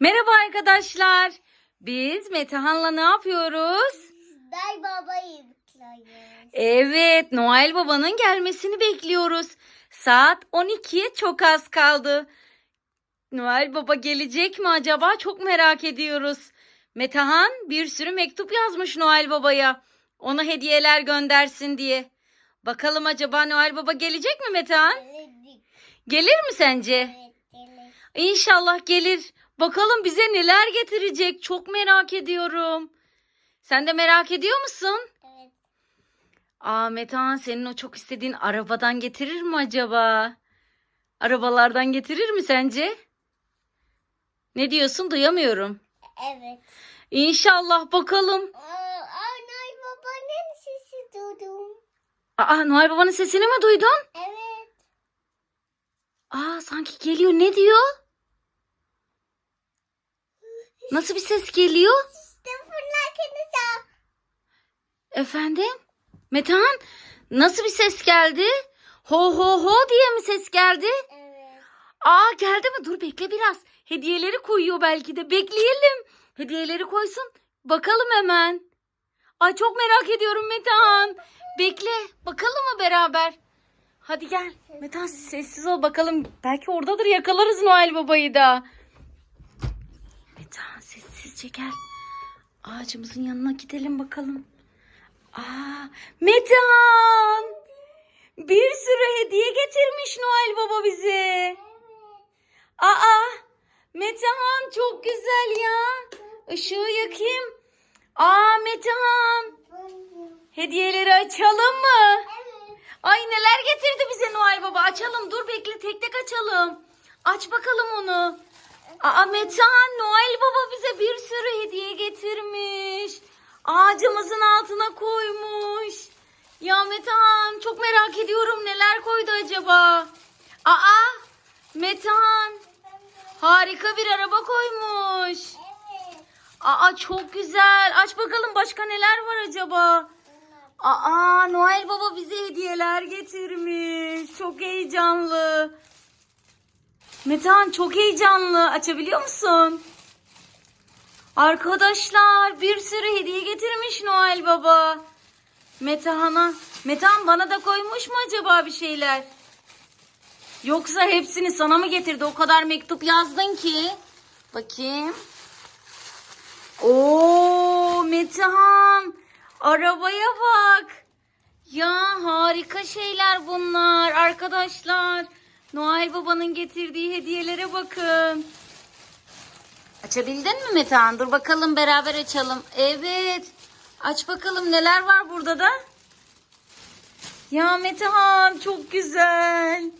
Merhaba arkadaşlar. Biz Metehan'la ne yapıyoruz? Day babayı bekliyoruz. Evet, Noel Baba'nın gelmesini bekliyoruz. Saat 12'ye çok az kaldı. Noel Baba gelecek mi acaba? Çok merak ediyoruz. Metehan bir sürü mektup yazmış Noel Baba'ya. Ona hediyeler göndersin diye. Bakalım acaba Noel Baba gelecek mi Metehan? Evet, Gelir mi sence? evet, evet. İnşallah gelir. Bakalım bize neler getirecek. Çok merak ediyorum. Sen de merak ediyor musun? evet. Aa Metehan senin o çok istediğin arabadan getirir mi acaba? Arabalardan getirir mi sence? Ne diyorsun? Duyamıyorum. Evet. İnşallah bakalım. Aa, Anay babanın sesi duydum. Aa Noel Baba'nın sesini mi duydun? Evet. Aa sanki geliyor. Ne diyor? Nasıl bir ses geliyor? Sıfırlar kendisi. Efendim? Metehan nasıl bir ses geldi? Ho ho ho diye mi ses geldi? Evet. Aa geldi mi? Dur bekle biraz. Hediyeleri koyuyor belki de. Bekleyelim. Hediyeleri koysun. Bakalım hemen. Ay çok merak ediyorum Metehan. Bekle. Bakalım mı beraber? Hadi gel. Metehan sessiz ol bakalım. Belki oradadır yakalarız Noel Baba'yı da. Gel. Ağacımızın yanına gidelim bakalım. Aa, Metehan. Bir sürü hediye getirmiş Noel Baba bize. Aa, Metehan çok güzel ya. Işığı yakayım. Aa Metehan. Hediyeleri açalım mı? Ay neler getirdi bize Noel Baba. Açalım dur bekle tek tek açalım. Aç bakalım onu. Aa Metehan Noel Baba bize bir sürü hediye getirmiş. Ağacımızın altına koymuş. Ya Metehan çok merak ediyorum neler koydu acaba. Aa Metehan harika bir araba koymuş. Aa çok güzel. Aç bakalım başka neler var acaba. Aa Noel Baba bize hediyeler getirmiş. Çok heyecanlı. Metehan çok heyecanlı. Açabiliyor musun? Arkadaşlar bir sürü hediye getirmiş Noel Baba. Metehan'a. Metehan bana da koymuş mu acaba bir şeyler? Yoksa hepsini sana mı getirdi? O kadar mektup yazdın ki. Bakayım. Oo Metehan. Arabaya bak. Ya harika şeyler bunlar arkadaşlar. Noel Baba'nın getirdiği hediyelere bakın. Açabildin mi Metehan? Dur bakalım beraber açalım. Evet. Aç bakalım neler var burada da. Ya Metehan çok güzel.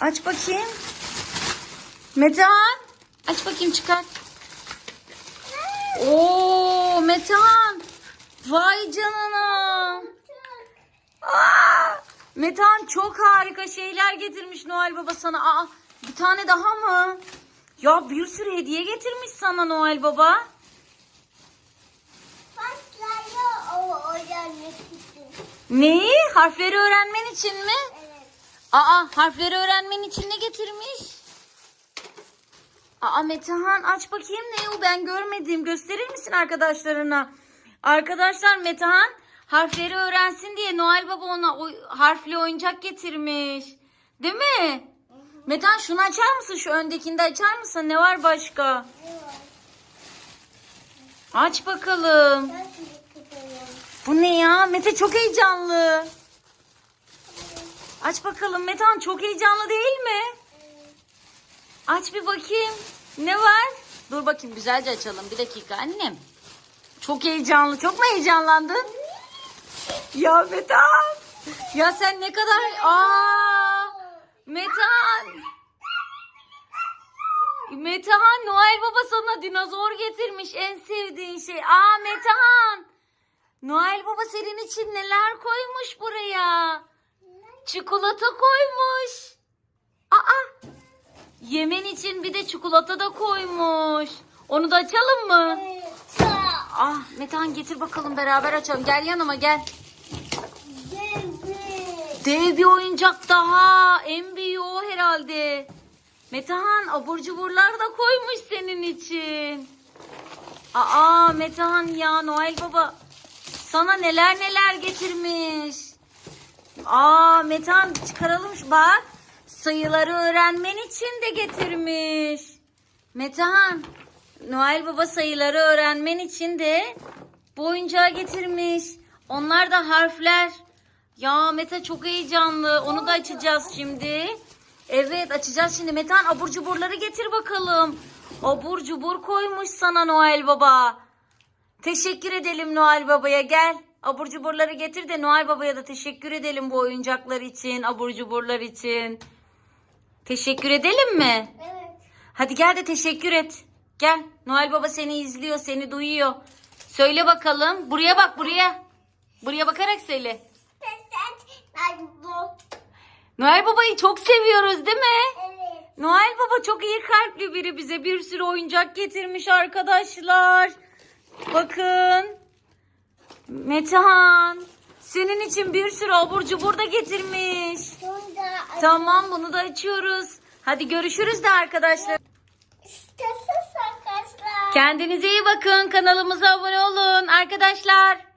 Aç bakayım. Metehan. Aç bakayım çıkar. Oo Metehan. Vay canına. Aa, Metehan çok harika şeyler getirmiş Noel Baba sana. Aa, bir tane daha mı? Ya bir sürü hediye getirmiş sana Noel Baba. Neyi? Harfleri öğrenmen için mi? Evet. Aa harfleri öğrenmen için ne getirmiş? Aa Metehan aç bakayım ne o ben görmedim. Gösterir misin arkadaşlarına? Arkadaşlar Metehan harfleri öğrensin diye Noel Baba ona o harfli oyuncak getirmiş. Değil mi? Metehan şunu açar mısın? Şu öndekini de açar mısın? Ne var başka? Ne var? Aç bakalım. Bu ne ya? Mete çok heyecanlı. Aç bakalım Metehan çok heyecanlı değil mi? Aç bir bakayım. Ne var? Dur bakayım güzelce açalım. Bir dakika annem. Çok heyecanlı. Çok mu heyecanlandın? Ya Metehan. Ya sen ne kadar... Aa! Metehan. Metehan Noel Baba sana dinozor getirmiş en sevdiğin şey. Aa Metehan. Noel Baba senin için neler koymuş buraya? Çikolata koymuş. Aa! Yemen için bir de çikolata da koymuş. Onu da açalım mı? Evet. Ah Metehan getir bakalım beraber açalım. Gel yanıma gel. Dev bir oyuncak daha. En büyüğü o herhalde. Metehan abur cuburlar da koymuş senin için. Aa Metehan ya Noel Baba sana neler neler getirmiş. Aa Metehan çıkaralım şu- bak. Sayıları öğrenmen için de getirmiş. Metehan Noel Baba sayıları öğrenmen için de bu oyuncağı getirmiş. Onlar da harfler. Ya Mete çok heyecanlı. Onu da açacağız şimdi. Evet açacağız şimdi. Metehan abur cuburları getir bakalım. Abur cubur koymuş sana Noel Baba. Teşekkür edelim Noel Baba'ya gel. Abur cuburları getir de Noel Baba'ya da teşekkür edelim bu oyuncaklar için, abur cuburlar için. Teşekkür edelim mi? Evet. Hadi gel de teşekkür et. Gel. Noel Baba seni izliyor, seni duyuyor. Söyle bakalım. Buraya bak buraya. Buraya bakarak söyle. Sen bu. Noel Baba'yı çok seviyoruz değil mi? Evet. Noel Baba çok iyi kalpli biri bize bir sürü oyuncak getirmiş arkadaşlar. Bakın. Metehan. Senin için bir sürü abur cubur da getirmiş. Tamam bunu da açıyoruz. Hadi görüşürüz de arkadaşlar. İşte arkadaşlar. Kendinize iyi bakın. Kanalımıza abone olun arkadaşlar.